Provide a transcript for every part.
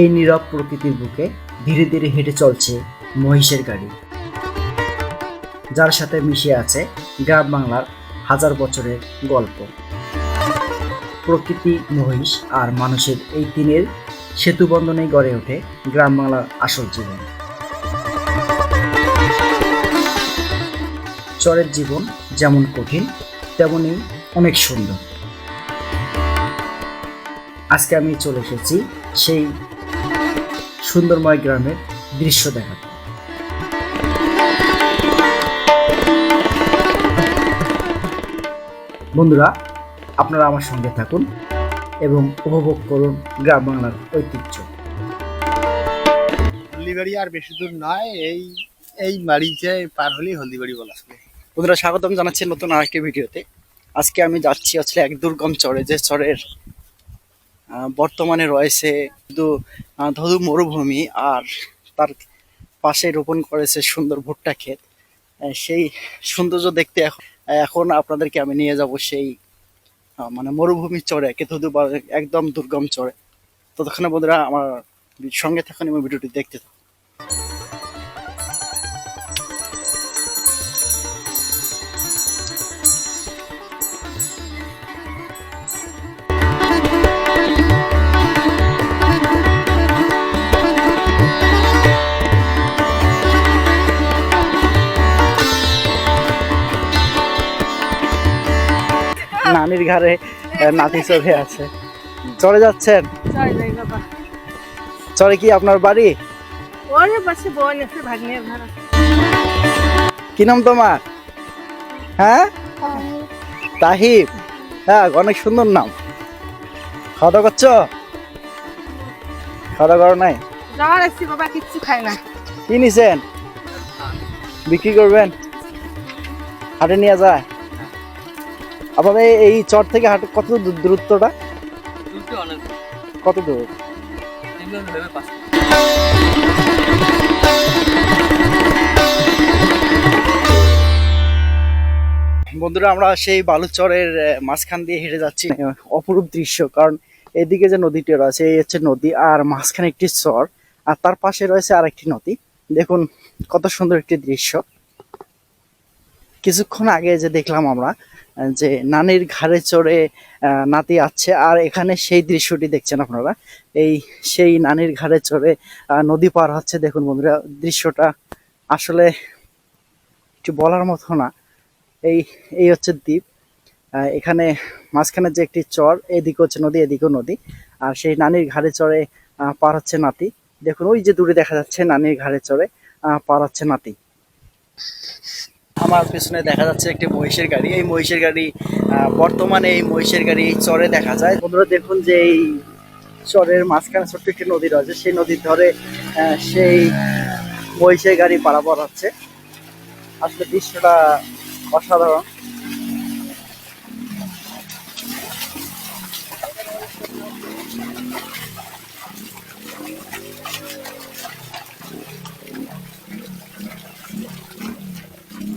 এই নীরব প্রকৃতির বুকে ধীরে ধীরে হেঁটে চলছে মহিষের গাড়ি। যার সাথে মিশে আছে গ্রাম বাংলার হাজার বছরের গল্প। প্রকৃতি, মহিষ আর মানুষের এই তিনের সেতু বন্ধনে গড়ে ওঠে গ্রাম বাংলার আসল জীবন। চরের জীবন যেমন কঠিন, তেমনি অনেক সুন্দর। আজকে আমি চলে এসেছি সেই সুন্দরময় গ্রামের দৃশ্য দেখাতে। বন্ধুরা, আপনারা আমার সঙ্গে থাকুন এবং উপভোগ করুন গ্রাম বাংলার ঐতিহ্য। হলদিবাড়ি আর বেশি দূর নয়, এই এই বাড়িতে পার হলেই হলদিবাড়ি বলা বন্ধুরা, স্বাগতম জানাচ্ছি নতুন আরেকটি ভিডিওতে। আজকে আমি যাচ্ছি আসলে এক দুর্গম চরে, যে চরের বর্তমানে রয়েছে, শুধু ধরু মরুভূমি আর তার পাশে রোপণ করেছে সুন্দর ভুট্টা ক্ষেত। সেই সৌন্দর্য দেখতে এখন আপনাদেরকে আমি নিয়ে যাব সেই মানে মানে চড়ে চরে কিন্তু একদম দুর্গম চরে। ততক্ষণে বন্ধুরা আমার সঙ্গে থাকুন এবং ভিডিওটি দেখতে থাকুন। নানির ঘরে নাতি চলে আছে। চলে যাচ্ছেন? চল কি আপনার বাড়ি। কি নাম তোমার? হ্যাঁ? তাহিব হ্যাঁ অনেক সুন্দর নাম। খাওয়া দাওয়া করছ? খাওয়া দাওয়া করো নাই? যাওয়ার আসছি বাবা কিচ্ছু খায় না। কি নিছেন? বিক্রি করবেন? হাটে নিয়ে যায়? আপনাদের এই- চর থেকে হাটে কত দূর- দূরত্বটা? কত দূর? বন্ধুরা আমরা সেই বালুচরের মাঝখান দিয়ে হেঁটে যাচ্ছি। অপরূপ দৃশ্য কারণ এদিকে যে নদীটি রয়েছে এই হচ্ছে নদী আর মাঝখানে একটি চর আর তার পাশে রয়েছে আর একটি নদী। দেখুন কত সুন্দর একটি দৃশ্য। কিছুক্ষণ আগে যে দেখলাম আমরা যে নানির ঘাড়ে চড়ে নাতি আছে। আর এখানে সেই দৃশ্যটি দেখছেন আপনারা। এই সেই নানির ঘাড়ে চড়ে নদী পার হচ্ছে। দেখুন বন্ধুরা, দৃশ্যটা আসলে একটু বলার মতো না। এই এই হচ্ছে দ্বীপ। এখানে মাঝখানে যে একটি চর, এদিকে হচ্ছে নদী, এদিকেও নদী। আর সেই নানির ঘাড়ে চড়ে পার হচ্ছে নাতি। দেখুন, ওই যে দূরে দেখা যাচ্ছে, নানির ঘাড়ে চড়ে পার হচ্ছে নাতি। আমার পেছনে দেখা যাচ্ছে একটি মহিষের গাড়ি। এই মহিষের গাড়ি বর্তমানে এই মহিষের গাড়ি চরে দেখা যায়। বন্ধুরা, দেখুন যে এই চরের মাঝখানে ছোট্ট একটি নদী রয়েছে। সেই নদীর ধরে সেই মহিষের গাড়ি পারাপার হচ্ছে। আসলে দৃশ্যটা অসাধারণ।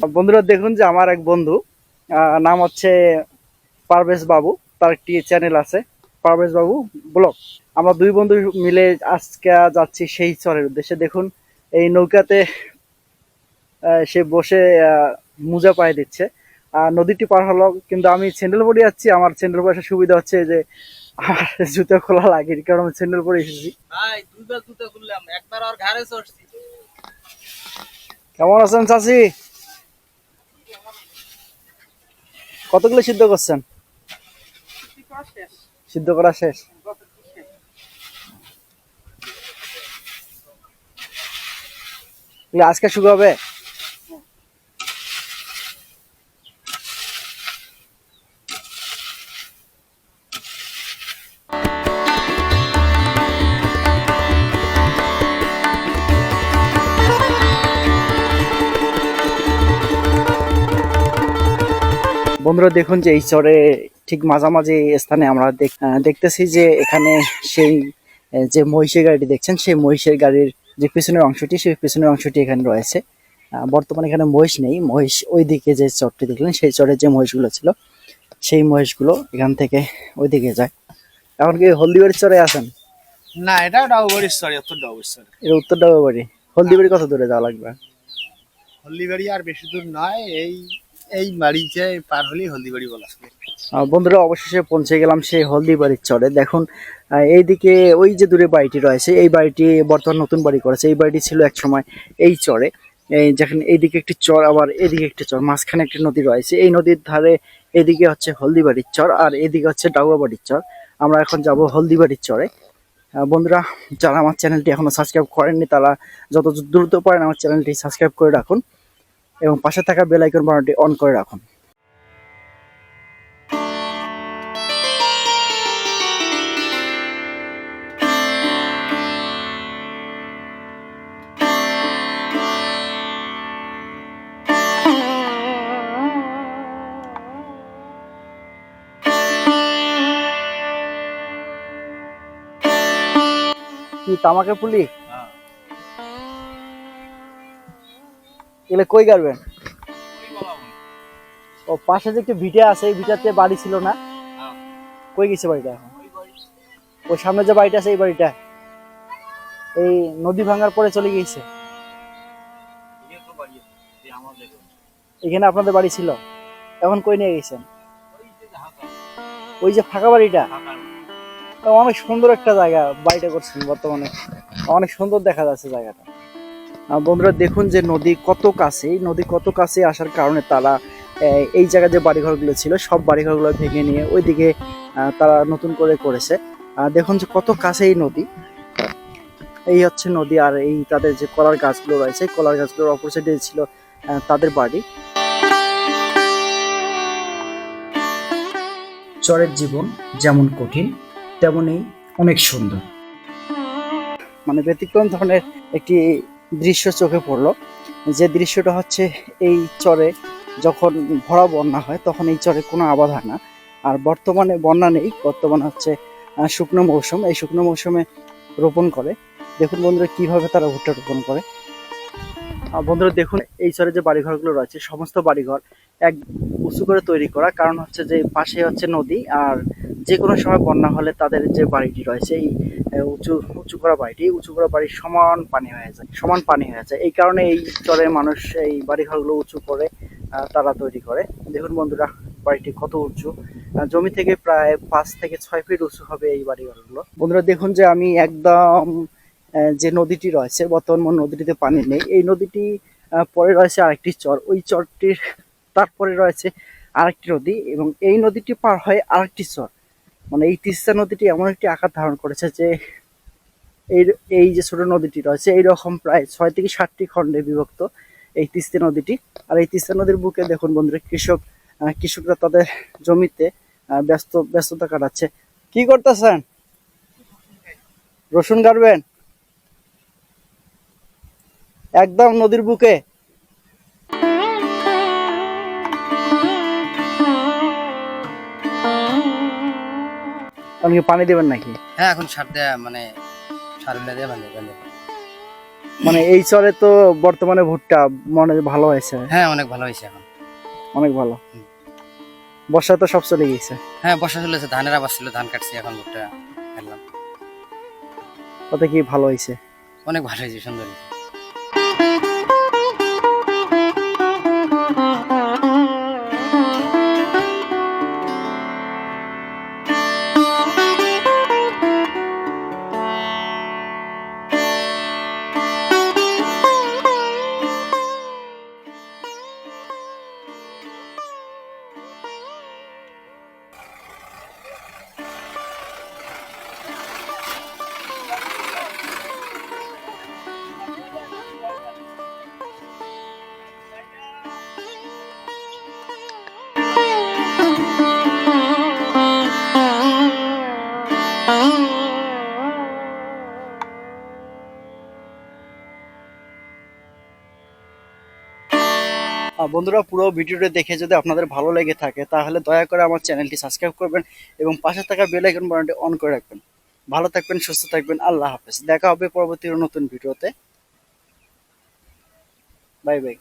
বন্ধুরা দেখুন যে আমার এক বন্ধু নাম হচ্ছে পারভেজ বাবু তার একটি চ্যানেল আছে পারভেজ বাবু ব্লগ। আমরা দুই বন্ধু মিলে আজকে যাচ্ছি সেই চরের উদ্দেশ্যে। দেখুন এই নৌকাতে সে বসে মোজা পায়ে দিচ্ছে। আর নদীটি পার হলো কিন্তু আমি স্যান্ডেল পরে যাচ্ছি। আমার স্যান্ডেল পরে সুবিধা হচ্ছে যে জুতো খোলা লাগে কারণ আমি স্যান্ডেল পরে এসেছি। ভাই দুইবার জুতো খুললাম একবার আর ঘাড়ে চড়ছি। কেমন আছেন চাচি? কতগুলো সিদ্ধ করছেন? সিদ্ধ করা শেষ। আজকে শুরু হবে? বন্ধুরা দেখুন যে এই চরে ঠিক মাঝামাঝি স্থানে আমরা দেখতেছি যে এখানে সেই যে মহিষের গাড়িটি দেখছেন সেই মহিষের গাড়ির যে পিছনের অংশটি সেই পিছনের অংশটি এখানে রয়েছে। বর্তমানে এখানে মহিষ নেই। মহিষ ওইদিকে যে চরটি দেখলেন সেই চরে যে মহিষগুলো ছিল সেই মহিষগুলো এখান থেকে ওইদিকে যায়। এখন কি হলদিবাড়ির চরে আছেন? না এটা ডাউবরির স্তরে উত্তর ডাউবরির স্তরে এটা উত্তর ডাবা বাড়ি হলদিবাড়ি কত দূরে যাওয়া লাগবে? হলদিবাড়ি আর বেশি দূর নয় এই এই বাড়ি বাড়িতে পার হলেই হলদিবাড়ি বলা বন্ধুরা, অবশেষে পৌঁছে গেলাম সেই হলদিবাড়ির চরে। দেখুন এইদিকে ওই যে দূরে বাড়িটি রয়েছে, এই বাড়িটি বর্তমান নতুন বাড়ি করেছে। এই বাড়িটি ছিল এক সময় এই চরে। এই যেখানে এইদিকে একটি চর, আবার এদিকে একটি চর, মাঝখানে একটি নদী রয়েছে। এই নদীর ধারে এদিকে হচ্ছে হলদিবাড়ির চর, আর এদিকে হচ্ছে ডাউয়াবাড়ির চর। আমরা এখন যাব হলদিবাড়ির চরে। বন্ধুরা, যারা আমার চ্যানেলটি এখনও সাবস্ক্রাইব করেননি, তারা যত দ্রুত পারেন আমার চ্যানেলটি সাবস্ক্রাইব করে রাখুন। এবং পাশে থাকা বেল আইকন বাটনটি অন করে রাখুন। কি তামাকে পুলি? এগুলো কই গাড়বেন? ও, পাশে যে একটু ভিটে আছে, এই ভিটাতে বাড়ি ছিল না? কই গেছে বাড়িটা এখন? ওই সামনে যে বাড়িটা আছে, এই বাড়িটা? এই নদী ভাঙার পরে চলে গিয়েছে? এখানে আপনাদের বাড়ি ছিল? এখন কই নিয়ে গেছেন? ওই যে ফাঁকা বাড়িটা? অনেক সুন্দর একটা জায়গা বাড়িটা করছেন বর্তমানে। অনেক সুন্দর দেখা যাচ্ছে জায়গাটা। বন্ধুরা দেখুন যে নদী কত কাছে নদী কত কাছে আসার কারণে তারা এই জায়গায় যে বাড়িঘরগুলো ছিল, সব বাড়িঘরগুলো ভেঙে নিয়ে ওইদিকে তারা নতুন করে করেছে। দেখুন যে কত কাছে এই নদী। এই হচ্ছে নদী আর এই তাদের যে কলার গাছগুলো রয়েছে কলার গাছগুলোর সাইডে ছিল তাদের বাড়ি। চরের জীবন যেমন কঠিন, তেমনি অনেক সুন্দর। মানে ব্যতিক্রম ধরনের একটি দৃশ্য চোখে পড়ল। যে দৃশ্যটা হচ্ছে এই চরে যখন ভরা বন্যা হয়, তখন এই চরে কোনো আবাদ হয় না। আর বর্তমানে বন্যা নেই, বর্তমানে হচ্ছে শুকনো মৌসুম। এই শুকনো মৌসুমে রোপণ করে। দেখুন বন্ধুরা, কীভাবে তারা ভুট্টা রোপণ করে। বন্ধুরা দেখুন, এই চরে যে বাড়িঘরগুলো রয়েছে, সমস্ত বাড়িঘর এক উঁচু করে তৈরি করা। কারণ হচ্ছে যে পাশে হচ্ছে নদী, আর যে কোনো সময় বন্যা হলে তাদের যে বাড়িটি রয়েছে, এই উঁচু উঁচু করা বাড়িটি, উঁচু করা বাড়ির সমান পানি হয়ে যায়, সমান পানি হয়ে যায়। এই কারণে এই চরের মানুষ এই বাড়িঘরগুলো উঁচু করে তারা তৈরি করে। দেখুন বন্ধুরা, বাড়িটি কত উঁচু। জমি থেকে প্রায় পাঁচ থেকে ছয় ফিট উঁচু হবে এই বাড়িঘরগুলো। বন্ধুরা দেখুন যে আমি একদম যে নদীটি রয়েছে, বর্তমান নদীটিতে পানি নেই। এই নদীটি পরে রয়েছে আরেকটি চর। ওই চরটির তারপরে রয়েছে আরেকটি নদী এবং এই নদীটি পার হয় আরেকটি চর। মানে এই তিস্তা নদীটি এমন একটি আকার ধারণ করেছে যে, এই এই যে ছোট নদীটি রয়েছে, এইরকম প্রায় ছয় থেকে সাতটি খণ্ডে বিভক্ত এই তিস্তা নদীটি। আর এই তিস্তা নদীর বুকে দেখুন বন্ধুরা, কৃষক কৃষকরা তাদের জমিতে ব্যস্ত, ব্যস্ততা কাটাচ্ছে। কি করতেছেন? রসুন গাড়বেন? একদম নদীর বুকে। আপনি পানি দেবেন নাকি? হ্যাঁ এখন সার দেয়া মানে সার দেয়া মানে মানে। মানে এই চরে তো বর্তমানে ভুট্টা মনে ভালো হয়েছে। হ্যাঁ অনেক ভালো হয়েছে এখন। অনেক ভালো। বর্ষা তো সব চলে গেছে হ্যাঁ বর্ষা চলেছে ধানের আবাদ ছিল ধান কাটছি এখন ভুট্টা ফেললাম। তাতে কি ভালো হয়েছে? অনেক ভালো হয়েছে সুন্দর হয়েছে। বন্ধুরা পুরো ভিডিওটা দেখে যদি আপনাদের ভালো লেগে থাকে, তাহলে দয়া করে আমার চ্যানেলটি সাবস্ক্রাইব করবেন এবং পাশে থাকা বেল আইকন বাটনটি অন করে রাখবেন। ভালো থাকবেন, সুস্থ থাকবেন, আল্লাহ হাফেজ। দেখা হবে পরবর্তী নতুন ভিডিওতে। Bye bye.